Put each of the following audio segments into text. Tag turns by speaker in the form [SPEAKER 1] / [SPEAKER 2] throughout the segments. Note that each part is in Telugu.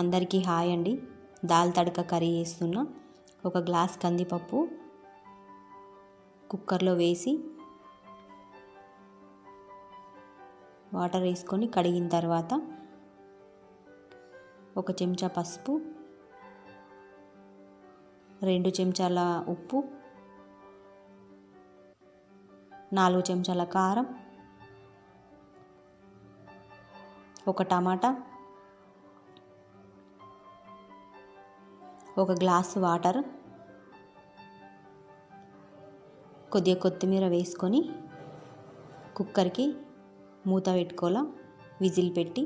[SPEAKER 1] అందరికీ హాయ్ అండి. దాల్ తడక కర్రీ చేస్తున్నా. ఒక గ్లాస్ కందిపప్పు కుక్కర్లో వేసి వాటర్ వేసుకొని కడిగిన తర్వాత ఒక చెంచా పసుపు రెండు చెంచాల ఉప్పు నాలుగు చెంచాల కారం ఒక టమాటా ఒక గ్లాసు వాటర్ కొద్దిగా కొత్తిమీర వేసుకొని కుక్కర్కి మూత పెట్టుకోవాలా విజిల్ పెట్టి.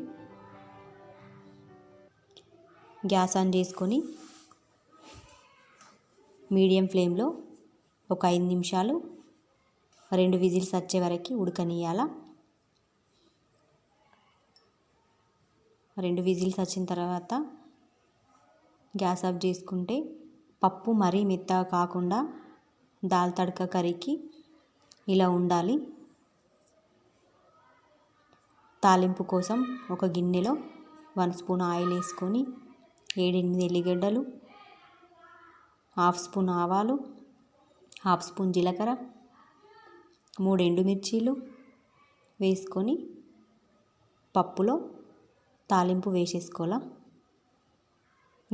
[SPEAKER 1] గ్యాస్ ఆన్ చేసుకొని మీడియం ఫ్లేమ్లో ఒక ఐదు నిమిషాలు రెండు విజిల్స్ వచ్చే వరకు ఉడకనియాల రెండు విజిల్స్ వచ్చిన తర్వాత గ్యాస్ ఆఫ్ చేసుకుంటే పప్పు మరీ మెత్తగా కాకుండా దాల్ తడక కర్రీకి ఇలా ఉండాలి. తాలింపు కోసం ఒక గిన్నెలో వన్ స్పూన్ ఆయిల్ వేసుకొని ఏడెనిమిది ఎల్లిగడ్డలు హాఫ్ స్పూన్ ఆవాలు హాఫ్ స్పూన్ జీలకర్ర మూడు ఎండుమిర్చీలు వేసుకొని పప్పులో తాలింపు వేసేసుకోవాలా.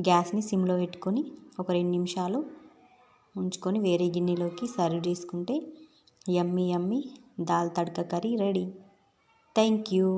[SPEAKER 1] గ్యాస్ని సిమ్లో పెట్టుకొని ఒక రెండు నిమిషాలు ఉంచుకొని వేరే గిన్నెలోకి సర్వ్ చేసుకుంటే yummy yummy dal tadka curry ready. Thank you.